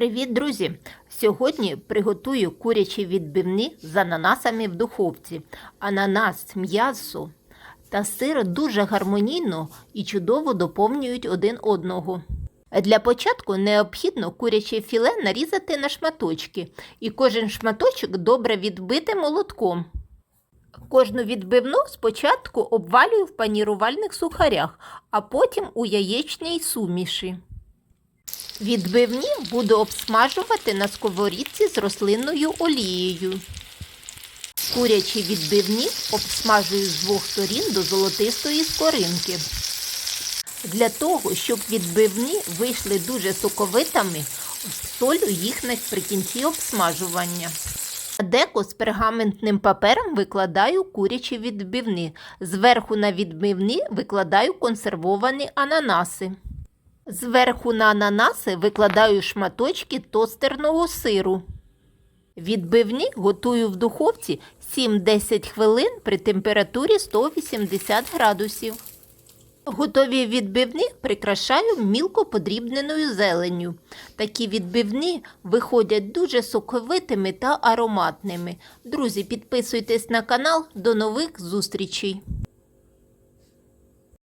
Привіт, друзі! Сьогодні приготую курячі відбивні з ананасами в духовці. Ананас, м'ясо та сир дуже гармонійно і чудово доповнюють один одного. Для початку необхідно куряче філе нарізати на шматочки, і кожен шматочок добре відбити молотком. Кожну відбивну спочатку обвалюю в панірувальних сухарях, а потім у яєчній суміші. Відбивні буду обсмажувати на сковорідці з рослинною олією. Курячі відбивні обсмажую з двох сторін до золотистої скоринки. Для того, щоб відбивні вийшли дуже соковитими, солю їх наприкінці обсмажування. Деко з пергаментним папером викладаю курячі відбивні. Зверху на відбивні викладаю консервовані ананаси. Зверху на ананаси викладаю шматочки тостерного сиру. Відбивні готую в духовці 7-10 хвилин при температурі 180 градусів. Готові відбивні прикрашаю мілко подрібненою зеленню. Такі відбивні виходять дуже соковитими та ароматними. Друзі, підписуйтесь на канал. До нових зустрічей!